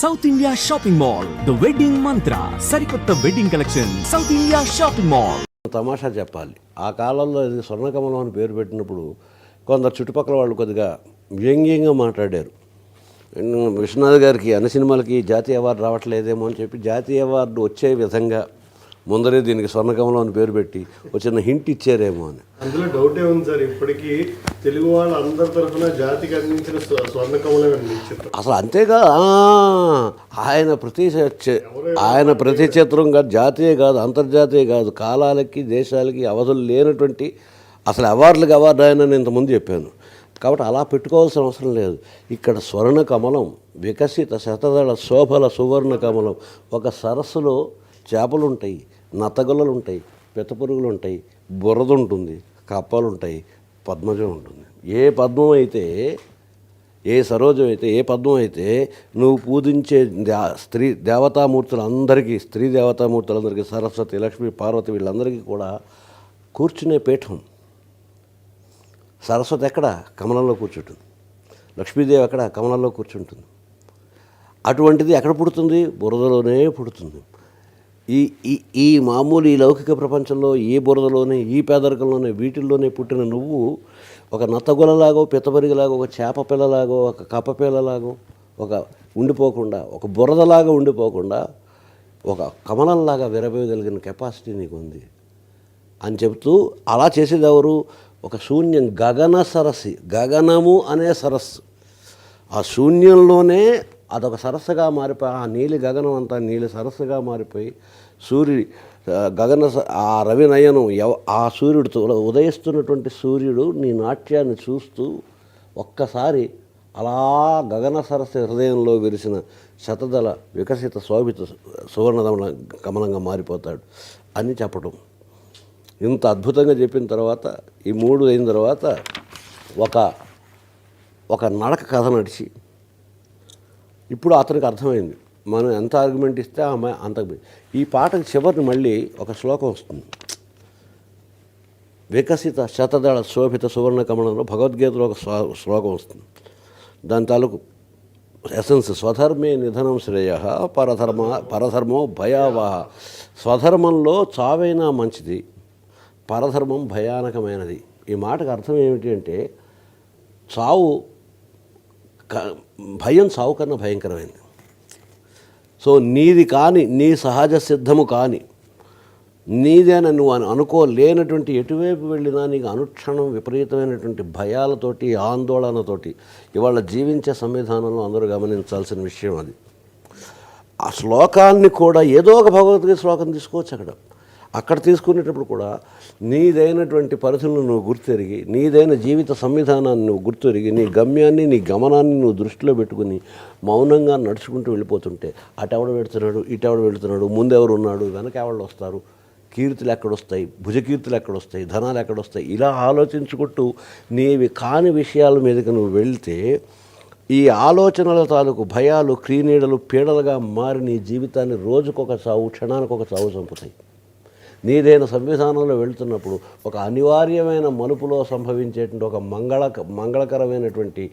South India shopping mall the wedding Mantra సరికొత్త wedding collection south India shopping mall తమాషా చెప్పాలి. ఆ కాలంలో ఇది స్వర్ణకమలం అని పేరు పెట్టినప్పుడు కొందరు చుట్టుపక్కల వాళ్ళు కొద్దిగా వ్యంగ్యంగా మాట్లాడారు. విశ్వనాథ్ గారికి అన్ని సినిమాలకి జాతీయ అవార్డు రావట్లేదేమో అని చెప్పి జాతీయ అవార్డు వచ్చే విధంగా ముందరే దీనికి స్వర్ణకమలం అని పేరు పెట్టి ఒక చిన్న హింట్ ఇచ్చారేమో అని. అందులో డౌటే ఉంది సార్ ఇప్పటికీ తెలుగు వాళ్ళ అందరి తరఫున జాతికి అందించిన స్వ- స్వర్ణ కమలం అండి ఈ చిత్రం అసలు అంతేగా? ఆయన ప్రతి ఆయన ప్రతి చిత్రం కాదు జాతీయ కాదు అంతర్జాతీయ కాదు కాలాలకి దేశాలకి అవధులు లేనటువంటి అసలు అవార్డులకు అవార్డు ఆయన నేను ఇంతకుముందు చెప్పాను. కాబట్టి అలా పెట్టుకోవాల్సిన అవసరం లేదు. ఇక్కడ స్వర్ణ కమలం వికసిత శతదళ శోభల సువర్ణ కమలం ఒక సరస్సులో చేపలు నత్తగుల్లలు ఉంటాయి పిత్తపురుగులు ఉంటాయి బురద ఉంటుంది కప్పలు ఉంటాయి పద్మజం ఉంటుంది ఏ పద్మం అయితే ఏ సరోజం అయితే ఏ పద్మం అయితే నువ్వు పూజించే దే- స్త్రీ దేవతామూర్తులందరికీ స్త్రీ దేవతామూర్తులందరికీ సరస్వతి లక్ష్మి పార్వతి వీళ్ళందరికీ కూడా కూర్చునే పీఠం. సరస్వతి ఎక్కడ? కమలంలో కూర్చుంటుంది. లక్ష్మీదేవి ఎక్కడ? కమలంలో కూర్చుంటుంది. అటువంటిది ఎక్కడ పుడుతుంది? బురదలోనే పుడుతుంది. ఈ ఈ ఈ మామూలు ఈ లౌకిక ప్రపంచంలో ఈ బురదలోనే ఈ పేదరికంలోనే వీటిల్లోనే పుట్టిన నువ్వు ఒక నత్తగొలలాగో పిత్తపరిగిలాగో ఒక చేప పిల్లలాగో ఒక కప్ప పిల్లలాగో ఒక ఉండిపోకుండా ఒక బురదలాగా ఉండిపోకుండా ఒక కమలంలాగా విరవేయగలిగిన కెపాసిటీ నీకు ఉంది అని చెబుతూ అలా చేసేదెవరు ఒక శూన్యం గగన సరస్సు గగనము అనే సరస్సు. ఆ శూన్యంలోనే అదొక సరస్సుగా మారిపోయి ఆ నీలి గగనం అంతా నీలి సరస్సుగా మారిపోయి సూర్యుడి గగన ఆ రవి నయనం ఎవ ఆ సూర్యుడితో ఉదయిస్తున్నటువంటి సూర్యుడు నీ నాట్యాన్ని చూస్తూ ఒక్కసారి అలా గగన సరస్సు హృదయంలో విరిసిన శతదళ వికసిత శోభిత సువర్ణదమల గమనంగా మారిపోతాడు అని చెప్పడం ఇంత అద్భుతంగా చెప్పిన తర్వాత ఈ మూడు అయిన తర్వాత ఒక ఒక నడక కథ నడిచి ఇప్పుడు అతనికి అర్థమైంది. మనం ఎంత ఆర్గ్యుమెంట్ ఇస్తే ఆమె అంత ఈ పాటకు చివరిని మళ్ళీ ఒక శ్లోకం వస్తుంది. వికసిత శతదళ శోభిత సువర్ణ కమలంలో భగవద్గీతలో ఒక శ్లోకం వస్తుంది. దాని తాలూకు ఎసెన్స్ స్వధర్మే నిధనం శ్రేయ పరధర్మ పరధర్మో భయావహ. స్వధర్మంలో చావైనా మంచిది పరధర్మం భయానకమైనది. ఈ మాటకు అర్థం ఏమిటి అంటే చావు క- భయం చావు కన్నా భయంకరమైంది. సో నీది కాని నీ సహజ సిద్ధము కాని నీదేన నువ్వు అనుకోలేనటువంటి ఎటువైపు వెళ్ళినా నీకు అనుక్షణం విపరీతమైనటువంటి భయాలతోటి ఆందోళనతోటి ఇవాళ జీవించే సంవిధానంలో అందరూ గమనించాల్సిన విషయం అది. ఆ శ్లోకాన్ని కూడా ఏదో ఒక భగవద్గీత శ్లోకం తీసుకోవచ్చు అక్కడ. అక్కడ తీసుకునేటప్పుడు కూడా నీదైనటువంటి పరిధులను నువ్వు గుర్తెరిగి నీదైన జీవిత సంవిధానాన్ని నువ్వు గుర్తెరిగి నీ గమ్యాన్ని నీ గమనాన్ని నువ్వు దృష్టిలో పెట్టుకుని మౌనంగా నడుచుకుంటూ వెళ్ళిపోతుంటే అటెవడ వెళుతున్నాడు ఇటెవడ వెళుతున్నాడు ముందెవరు ఉన్నాడు వెనక ఎవరు వస్తారు? కీర్తులు ఎక్కడొస్తాయి? భుజకీర్తులు ఎక్కడొస్తాయి? ధనాలు ఎక్కడొస్తాయి? ఇలా ఆలోచించుకుంటూ నీవి కాని విషయాల మీదకి నువ్వు వెళ్తే ఈ ఆలోచనల తాలూకు భయాలు క్రీనీడలు పీడలుగా మారి నీ జీవితాన్ని రోజుకొక చావు క్షణానికి ఒక చావు చంపుతాయి. నీదైన సంవిధానంలో వెళ్తున్నప్పుడు ఒక అనివార్యమైన మలుపులో సంభవించేటువంటి ఒక మంగళ మంగళకరమైనటువంటి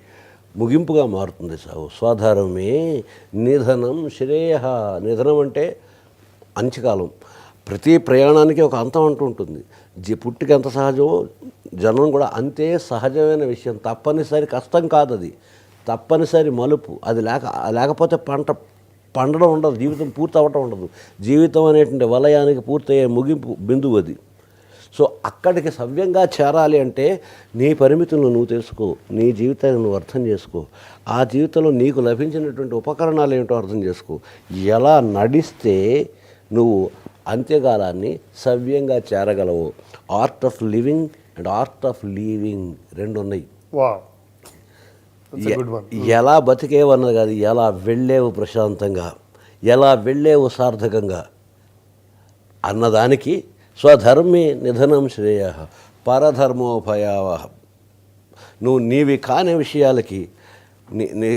ముగింపుగా మారుతుంది సావు. స్వాధారమే నిధనం శ్రేయ. నిధనం అంటే అంచకాలం. ప్రతి ప్రయాణానికి ఒక అంతం అంటూ ఉంటుంది. జీ పుట్టుకి ఎంత సహజమో జనం కూడా అంతే సహజమైన విషయం. తప్పనిసరి కష్టం కాదు అది తప్పనిసరి మలుపు. అది లేక లేకపోతే పంట పండడం ఉండదు జీవితం పూర్తి అవ్వటం ఉండదు. జీవితం అనేటువంటి వలయానికి పూర్తయ్యే ముగింపు బిందువు అది. సో అక్కడికి సవ్యంగా చేరాలి అంటే నీ పరిమితులను నువ్వు తెలుసుకో నీ జీవితాన్ని నువ్వు అర్థం చేసుకో. ఆ జీవితంలో నీకు లభించినటువంటి ఉపకరణాలు ఏమిటో అర్థం చేసుకో. ఎలా నడిస్తే నువ్వు అంత్యకాలాన్ని సవ్యంగా చేరగలవు. Art of living and art of leaving రెండు ఉన్నాయి. వా ఎలా బతికేవు అన్నది కాదు ఎలా వెళ్ళేవు ప్రశాంతంగా ఎలా వెళ్ళేవు సార్థకంగా అన్నదానికి స్వధర్మే నిధనం శ్రేయ పరధర్మోభయావహ నువ్వు నీవి కాని విషయాలకి నీ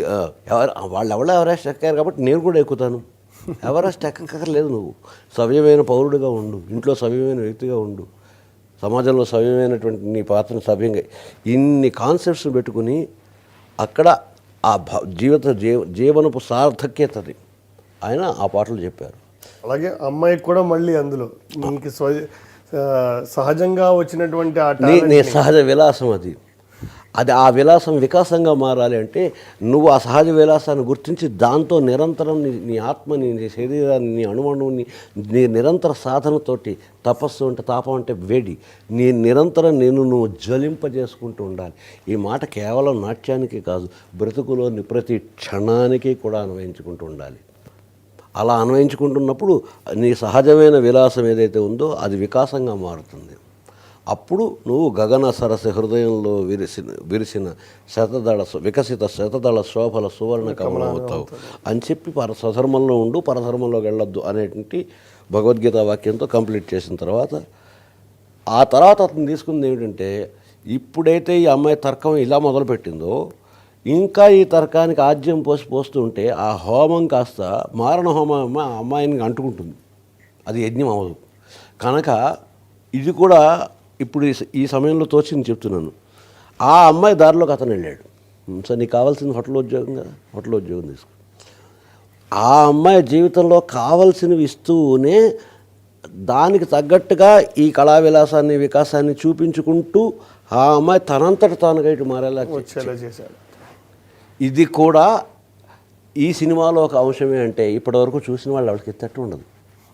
ఎవరు వాళ్ళు ఎవరో ఎవరెస్ట్ ఎక్కారు కాబట్టి నేను కూడా ఎక్కుతాను. ఎవరెస్ట్ ఎక్కక్కర్లేదు నువ్వు. సవ్యమైన పౌరుడిగా ఉండు ఇంట్లో సవ్యమైన వ్యక్తిగా ఉండు. సమాజంలో సవ్యమైనటువంటి నీ పాత్రను సవ్యంగా ఇన్ని కాన్సెప్ట్స్ పెట్టుకుని అక్కడ ఆ భ- జీవిత జీవ జీవనపు సార్థక్యతని ఆయన ఆ పాటలు చెప్పారు. అలాగే అమ్మాయికి కూడా మళ్ళీ అందులో. నీకు సహజంగా వచ్చినటువంటి ఆ నీ talent నీ సహజ విలాసం అది. అది ఆ విలాసం వికాసంగా మారాలి అంటే నువ్వు ఆ సహజ విలాసాన్ని గుర్తించి దాంతో నిరంతరం నీ నీ ఆత్మని నీ శరీరాన్ని నీ అణువణువుని నీ నిరంతర సాధనతోటి తపస్సు అంటే తాపం అంటే వేడి. నీ నిరంతరం నేను నువ్వు జ్వలింపజేసుకుంటూ ఉండాలి. ఈ మాట కేవలం నాట్యానికి కాదు బ్రతుకులోని ప్రతి క్షణానికి కూడా అన్వయించుకుంటూ ఉండాలి. అలా అన్వయించుకుంటున్నప్పుడు నీ సహజమైన విలాసం ఏదైతే ఉందో అది వికాసంగా మారుతుంది. అప్పుడు నువ్వు గగన సరస హృదయంలో విరిసిన విరిసిన శతదళ వికసిత శతదళ శోభల సువర్ణ కమలం అవుతావు అని చెప్పి పర స్వధర్మంలో ఉండు పరధర్మంలోకి వెళ్ళొద్దు అనేటువంటి భగవద్గీత వాక్యంతో కంప్లీట్ చేసిన తర్వాత ఆ తర్వాత అతను తీసుకుంది ఏమిటంటే ఇప్పుడైతే ఈ అమ్మాయి తర్కం ఇలా మొదలుపెట్టిందో ఇంకా ఈ తర్కానికి ఆజ్యం పోసి పోస్తూ ఉంటే ఆ హోమం కాస్త మారణ హోమం ఆ అమ్మాయిని అంటుకుంటుంది. అది యజ్ఞం అవ్వదు. కనుక ఇది కూడా ఇప్పుడు ఈ సమయంలో తోచింది చెప్తున్నాను. ఆ అమ్మాయి దారిలోకి అతను వెళ్ళాడు. సార్ నీకు కావాల్సింది హోటల్ ఉద్యోగం కదా హోటల్ ఉద్యోగం తీసుకో. ఆ అమ్మాయి జీవితంలో కావలసినవి ఇస్తూనే దానికి తగ్గట్టుగా ఈ కళా విలాసాన్ని వికాసాన్ని చూపించుకుంటూ ఆ అమ్మాయి తనంతట తానుగా ఇటు మారేలా చేశాడు. ఇది కూడా ఈ సినిమాలో ఒక అంశమే అంటే ఇప్పటివరకు చూసిన వాళ్ళు ఎవరికి ఎత్తట్టు ఉండదు.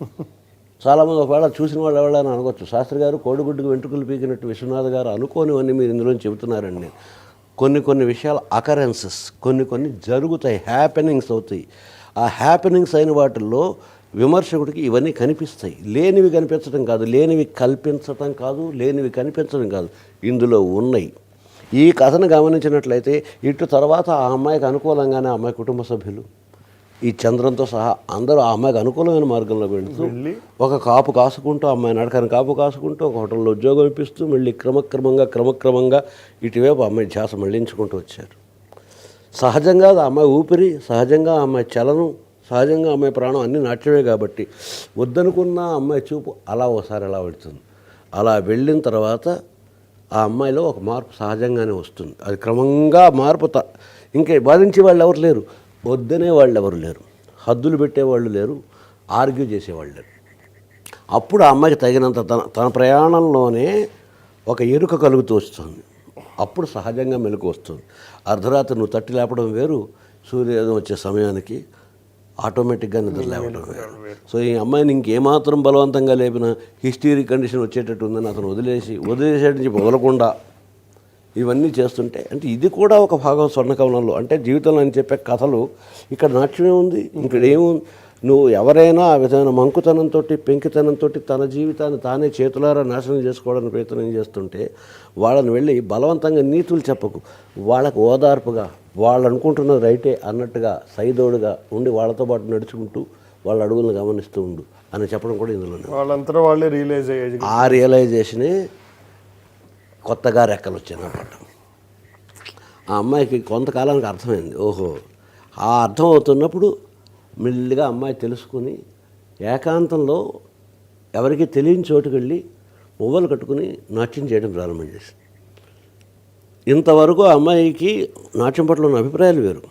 చాలామంది ఒకవేళ చూసిన వాళ్ళు ఎవరైనా అనుకోవచ్చు శాస్త్రి గారు కోడిగుడ్డుకు వెంట్రుకలు పీకినట్టు విశ్వనాథ్ గారు అనుకోనివన్నీ మీరు ఇందులో చెబుతున్నారండి కొన్ని కొన్ని విషయాలు అకరెన్సెస్ కొన్ని కొన్ని జరుగుతాయి హ్యాపెనింగ్స్ అవుతాయి. ఆ హ్యాపెనింగ్స్ అయిన వాటిల్లో విమర్శకుడికి ఇవన్నీ కనిపిస్తాయి. లేనివి కనిపించడం కాదు లేనివి కల్పించటం కాదు లేనివి కనిపించడం కాదు ఇందులో ఉన్నాయి. ఈ కథను గమనించినట్లయితే ఇటు తర్వాత ఆ అమ్మాయికి అనుకూలంగానే అమ్మాయి కుటుంబ సభ్యులు ఈ చంద్రంతో సహా అందరూ ఆ అమ్మాయికి అనుకూలమైన మార్గంలో వెళుతూ ఒక కాపు కాసుకుంటూ అమ్మాయి నడకని కాపు కాసుకుంటూ ఒక హోటల్లో ఉద్యోగం ఇప్పిస్తూ మళ్ళీ క్రమక్రమంగా క్రమక్రమంగా ఇటువైపు అమ్మాయి ధ్యాస మళ్ళించుకుంటూ వచ్చారు. సహజంగా ఆ అమ్మాయి ఊపిరి సహజంగా ఆ అమ్మాయి చలనం సహజంగా అమ్మాయి ప్రాణం అన్నీ నాట్యమే కాబట్టి వద్దనుకున్న అమ్మాయి చూపు అలా ఒకసారి అలా వెళుతుంది. అలా వెళ్ళిన తర్వాత ఆ అమ్మాయిలో ఒక మార్పు సహజంగానే వస్తుంది. అది క్రమంగా మార్పు ఇంకా బాధించే వాళ్ళు ఎవరు లేరు. వద్దనే వాళ్ళు ఎవరు లేరు. హద్దులు పెట్టేవాళ్ళు లేరు ఆర్గ్యూ చేసేవాళ్ళు లేరు. అప్పుడు ఆ అమ్మాయికి తగినంత తన తన ప్రయాణంలోనే ఒక ఎరుక కలుగుతూ వస్తుంది. అప్పుడు సహజంగా మెలకు వస్తుంది. అర్ధరాత్రి నువ్వు తట్టి లేపడం వేరు సూర్యోదయం వచ్చే సమయానికి ఆటోమేటిక్గా నిద్ర లేవడం వేరు. సో ఈ అమ్మాయిని ఇంకేమాత్రం బలవంతంగా లేపిన హిస్టీరీ కండిషన్ వచ్చేటట్టు ఉందని అతను వదిలేసి వదిలేసేటని చెప్పి వదలకుండా ఇవన్నీ చేస్తుంటే అంటే ఇది కూడా ఒక భాగం స్వర్ణకవనంలో. అంటే జీవితంలో అని చెప్పే కథలు ఇక్కడ నాట్యమే ఉంది ఇక్కడ ఏముంది నువ్వు ఎవరైనా ఆ విధమైన మంకుతనంతో పెంకితనంతో తన జీవితాన్ని తానే చేతులారా నాశనం చేసుకోవడానికి ప్రయత్నం చేస్తుంటే వాళ్ళని వెళ్ళి బలవంతంగా నీతులు చెప్పకు. వాళ్ళకు ఓదార్పుగా వాళ్ళు అనుకుంటున్నది రైటే అన్నట్టుగా సైదోడుగా ఉండి వాళ్ళతో పాటు నడుచుకుంటూ వాళ్ళ అడుగులను గమనిస్తూ ఉండు అని చెప్పడం కూడా ఇందులోనే వాళ్ళంతా వాళ్ళే రియలైజ్ అయ్యేది ఆ రియలైజేషనే కొత్తగా రెక్కలు వచ్చాయన్నమాట ఆ అమ్మాయికి కొంతకాలానికి అర్థమైంది. ఓహో ఆ అర్థం అవుతున్నప్పుడు మెల్లిగా అమ్మాయి తెలుసుకుని ఏకాంతంలో ఎవరికి తెలియని చోటుకు వెళ్ళి మువ్వలు కట్టుకుని నాట్యం చేయడం ప్రారంభం చేసింది. ఇంతవరకు అమ్మాయికి నాట్యం పట్ల ఉన్న అభిప్రాయాలు వేరు.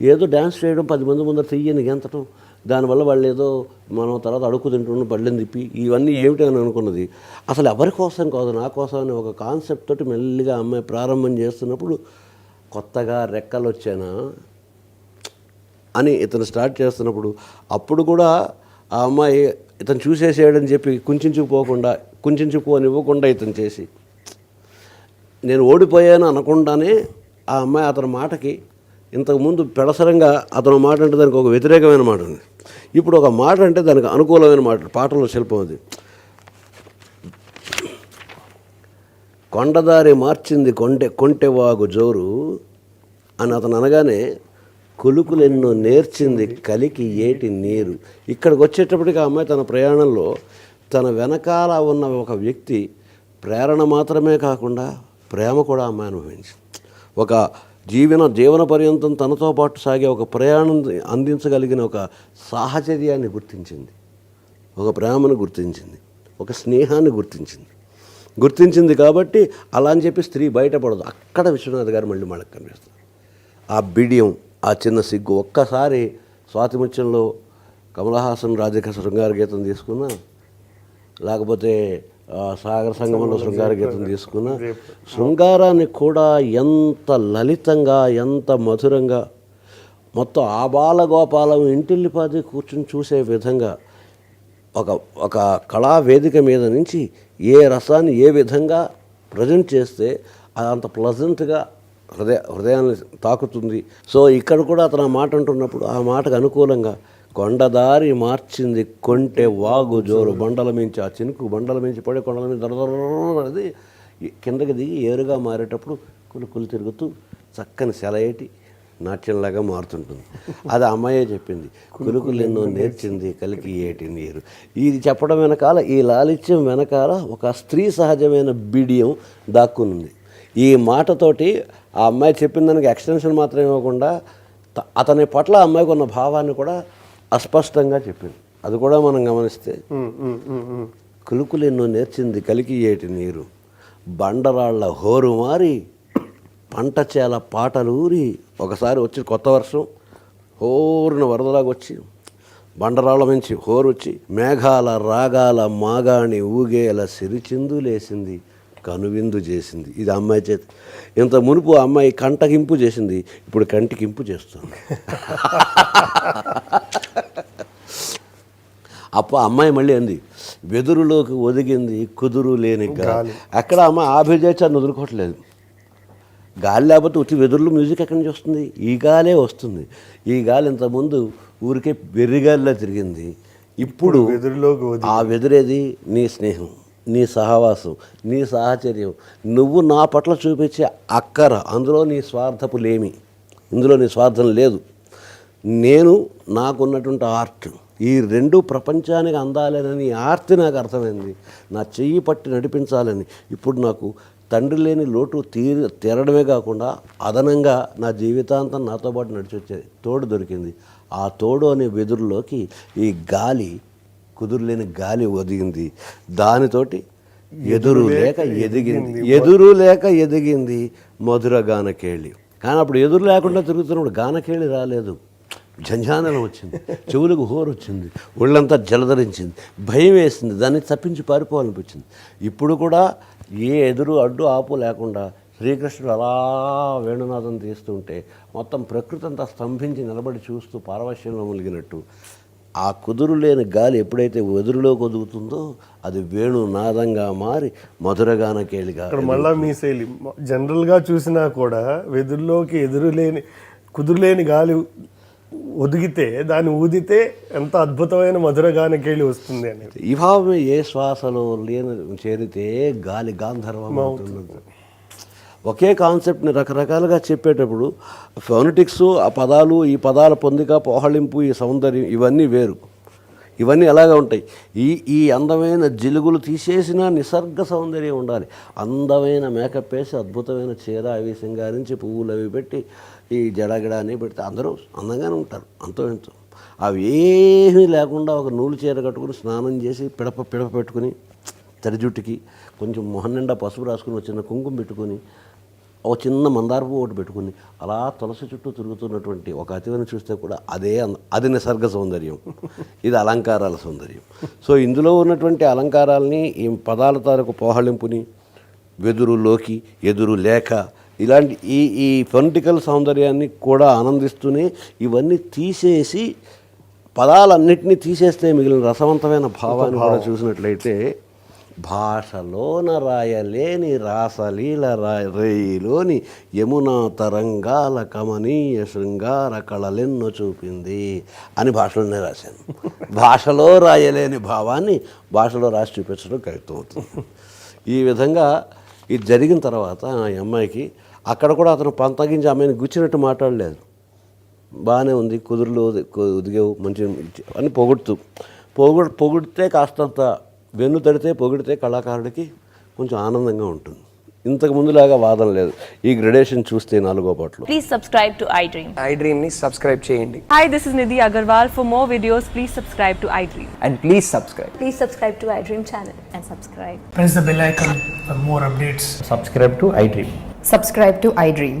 ఏదో డ్యాన్స్ చేయడం పది మంది ముందర తీయని గెంతటం దానివల్ల వాళ్ళు ఏదో మనం తర్వాత అడుక్కు తింటున్న పళ్ళని తిప్పి ఇవన్నీ ఏమిటి అని అనుకున్నది. అసలు ఎవరి కోసం కాదు నా కోసం అని ఒక కాన్సెప్ట్ తోటి మెల్లిగా అమ్మాయి ప్రారంభం చేస్తున్నప్పుడు కొత్తగా రెక్కలు వచ్చానా అని ఇతను స్టార్ట్ చేస్తున్నప్పుడు అప్పుడు కూడా ఆ అమ్మాయి ఇతను చూసేసేయడని చెప్పి కుంచుకుపోకుండా కుంచుకుపోనివ్వకుండా ఇతను చేసి నేను ఓడిపోయాను అనకుండానే ఆ అమ్మాయి అతని మాటకి ఇంతకుముందు పెడసరంగా అతను మాట అంటే దానికి ఒక వ్యతిరేకమైన మాట ఉంది. ఇప్పుడు ఒక మాట అంటే దానికి అనుకూలమైన మాట పాటలో శిల్పం అది. కొండదారి మార్చింది కొంటె కొంటెవాగు జోరు అని అతను అనగానే కొలుకులెన్నో నేర్చింది కలికి ఏటి నీరు. ఇక్కడికి వచ్చేటప్పటికి ఆ అమ్మాయి తన ప్రయాణంలో తన వెనకాల ఉన్న ఒక వ్యక్తి ప్రేరణ మాత్రమే కాకుండా ప్రేమ కూడా అమ్మాయి అనుభవించింది. ఒక జీవన జీవన పర్యంతం తనతో పాటు సాగే ఒక ప్రయాణం అందించగలిగిన ఒక సాహచర్యాన్ని గుర్తించింది. ఒక ప్రేమను గుర్తించింది. ఒక స్నేహాన్ని గుర్తించింది. గుర్తించింది కాబట్టి అలా అని చెప్పి స్త్రీ బయటపడదు. అక్కడ విశ్వనాథ్ గారు మళ్ళీ మనకు కనిపిస్తారు ఆ బిడియం ఆ చిన్న సిగ్గు ఒక్కసారి స్వాతిముత్యంలో కమలహాసన్ రాజక శృంగార గీతం తీసుకున్నా లేకపోతే సాగర సంగమంలో శృంగార గీతం తీసుకున్నా శృంగారాన్ని కూడా ఎంత లలితంగా ఎంత మధురంగా మొత్తం ఆబాల గోపాలం ఇంటిల్లిపాది కూర్చుని చూసే విధంగా ఒక ఒక కళా వేదిక మీద నుంచి ఏ రసాన్ని ఏ విధంగా ప్రజెంట్ చేస్తే అది అంత ప్లజెంట్గా హృదయ హృదయాన్ని తాకుతుంది. సో ఇక్కడ కూడా అతను ఆ మాట అంటున్నప్పుడు ఆ మాటకు అనుకూలంగా కొండదారి మార్చింది కొంటే వాగు జోరు. బండల మించి ఆ చినుకు బండల మించి పడే కొండల మీద దొరదొరది కిందకి దిగి ఏరుగా మారేటప్పుడు కులు కులు తిరుగుతూ చక్కని సెలయేటి నాట్యంలాగా మారుతుంటుంది. అది అమ్మాయే చెప్పింది. కులుకులు ఎన్నో నేర్చింది కలికి ఏటి నీరు. ఇది చెప్పడం వెనకాల ఈ లాలిత్యం వెనకాల ఒక స్త్రీ సహజమైన బిడియం దాక్కునుంది. ఈ మాటతోటి ఆ అమ్మాయి చెప్పిన దానికి ఎక్స్టెన్షన్ మాత్రం ఇవ్వకుండా అతని పట్ల అమ్మాయికి ఉన్న భావాన్ని కూడా అస్పష్టంగా చెప్పింది. అది కూడా మనం గమనిస్తే. కులుకులు ఎన్నో నేర్చింది కలికి ఏటి నీరు. బండరాళ్ళ హోరు మారి పంట చేల పాటలు ఊరి. ఒకసారి వచ్చి కొత్త వర్షం హోరున వరదలాగా వచ్చి బండరాళ్ళ నుంచి హోరు వచ్చి మేఘాల రాగాల మాగాణి ఊగేల సిరిచిందులేసింది. కనువిందు చేసింది. ఇది అమ్మాయి చేతి ఇంత మునుపు అమ్మాయి కంటకింపు చేసింది. ఇప్పుడు కంటికింపు చేస్తుంది. అప్ప అమ్మాయి మళ్ళీ అంది వెదురులోకి ఒదిగింది కుదురు లేని అక్కడ అమ్మ ఆభిజాచాన్ని వదులుకోవట్లేదు. గాలి లేకపోతే వచ్చి వెదురులో మ్యూజిక్ ఎక్కడి నుంచి వస్తుంది? ఈ గాలే వస్తుంది. ఈ గాలి ఇంతకుముందు ఊరికే వెర్రిగాలిలా తిరిగింది. ఇప్పుడు వెదురులోకి ఆ వెదిరేది నీ స్నేహం. నీ సహవాసం నీ సాహచర్యం. నువ్వు నా పట్ల చూపించే అక్కర. అందులో నీ స్వార్థపు లేమి. ఇందులో నీ స్వార్థం లేదు. నేను నాకున్నటువంటి ఆర్ట్. ఈ రెండు ప్రపంచానికి అందాలేనని ఆర్తి నాకు అర్థమైంది. నా చెయ్యి పట్టి నడిపించాలని. ఇప్పుడు నాకు తండ్రి లేని లోటు తీర తీరడమే కాకుండా అదనంగా నా జీవితాంతం నాతో పాటు నడిచి వచ్చేది తోడు దొరికింది. ఆ తోడు అనే వెదురులోకి ఈ గాలి కుదురులేని గాలి ఒదిగింది. దానితోటి ఎదురు లేక ఎదిగింది. ఎదురు లేక ఎదిగింది మధుర గానకేళి. కానీ అప్పుడు ఎదురు లేకుండా తిరుగుతున్నప్పుడు గానకేళి రాలేదు. జంజానలం వచ్చింది. చెవులకు హోరు వచ్చింది. ఒళ్ళంతా జలధరించింది. భయం వేసింది. దాన్ని తప్పించి పారిపోవాలనిపించింది. ఇప్పుడు కూడా ఏ ఎదురు అడ్డు ఆపు లేకుండా శ్రీకృష్ణుడు అలా వేణునాథం తీస్తుంటే మొత్తం ప్రకృతి అంతా స్తంభించి నిలబడి చూస్తూ పారవశ్యంలో ములిగినట్టు ఆ కుదురు లేని గాలి ఎప్పుడైతే వెదురులోకి ఒదుగుతుందో అది వేణునాదంగా మారి మధురగానకేళిగా ఇక్కడ మళ్ళా మీ శైలి జనరల్గా చూసినా కూడా వెదురులోకి ఎదురులేని కుదురులేని గాలి ఒదిగితే దాన్ని ఊదితే ఎంత అద్భుతమైన మధురగానకెళ్ళి వస్తుంది అనేది. ఈ భావమే ఏ శ్వాసలో లేని చేరితే గాలి గాంధర్వం అవుతుంది ఒకే కాన్సెప్ట్ని రకరకాలుగా చెప్పేటప్పుడు ఫోనటిక్స్ ఆ పదాలు ఈ పదాల పొందిక పోహళింపు ఈ సౌందర్యం ఇవన్నీ వేరు. ఇవన్నీ ఎలాగా ఉంటాయి? ఈ ఈ అందమైన జిలుగులు తీసేసిన నిసర్గ సౌందర్యం ఉండాలి. అందమైన మేకప్ వేసి అద్భుతమైన చీర అవి సింగారించి పువ్వులు అవి పెట్టి ఈ జడగడ అని పెడితే అందరూ అందంగానే ఉంటారు. అంతో ఎంతో అవి ఏమీ లేకుండా ఒక నూలు చీర కట్టుకుని స్నానం చేసి పిడప పిడప పెట్టుకుని తడి జుట్టుకి కొంచెం మొహం నిండా పసుపు రాసుకుని వచ్చిన కుంకుమ పెట్టుకొని ఒక చిన్న మందార పువ్వు ఒకటి పెట్టుకుని అలా తులసి చుట్టూ తిరుగుతున్నటువంటి ఒక అతివని చూస్తే కూడా అదే అంద- నిసర్గ సౌందర్యం. ఇది అలంకారాల సౌందర్యం. సో ఇందులో ఉన్నటువంటి అలంకారాలని ఈ పదాల తాలూకు పోహళింపుని వెదురులోకి ఎదురు లేక ఇలాంటి ఈ ఈ పొలిటికల్ సౌందర్యాన్ని కూడా ఆనందిస్తూనే ఇవన్నీ తీసేసి పదాలన్నింటినీ తీసేస్తే మిగిలిన రసవంతమైన భావాన్ని కూడా చూసినట్లయితే భాషలోన రాయలేని రాసలీల రాయ రేయిలోని యమునా తరంగాల కమనీయ శృంగార కళలెన్నో చూపింది అని భాషలోనే రాశాను. భాషలో రాయలేని భావాన్ని భాషలో రాసి చూపించడం కవిత్వం అవుతుంది. ఈ విధంగా ఇది జరిగిన తర్వాత ఆ అమ్మాయికి అక్కడ కూడా అతను పంతగించి అమ్మాయిని గుచ్చినట్టు మాట్లాడలేదు. బాగానే ఉంది కుదురులు ఉదిగేవు మంచి అని పొగుడుతూ పొగుడు పొగిడితే కాస్తంత వెన్ను తడితే పొగిడితే కళాకారుడికి కొంచెం ఆనందంగా ఉంటుంది. ఇంతకు ముందులాగా వాదన లేదు. ఈ గ్రేడేషన్ చూస్తే నాలుగో పాటలు. Please subscribe to I dream I డ్రీమ్ని సబ్స్క్రైబ్ చేయండి. Hi this is Nidhi Agarwal for more videos please subscribe to I dream and please subscribe please subscribe to I dream channel and subscribe press the bell icon for more updates subscribe to I dream subscribe to I dream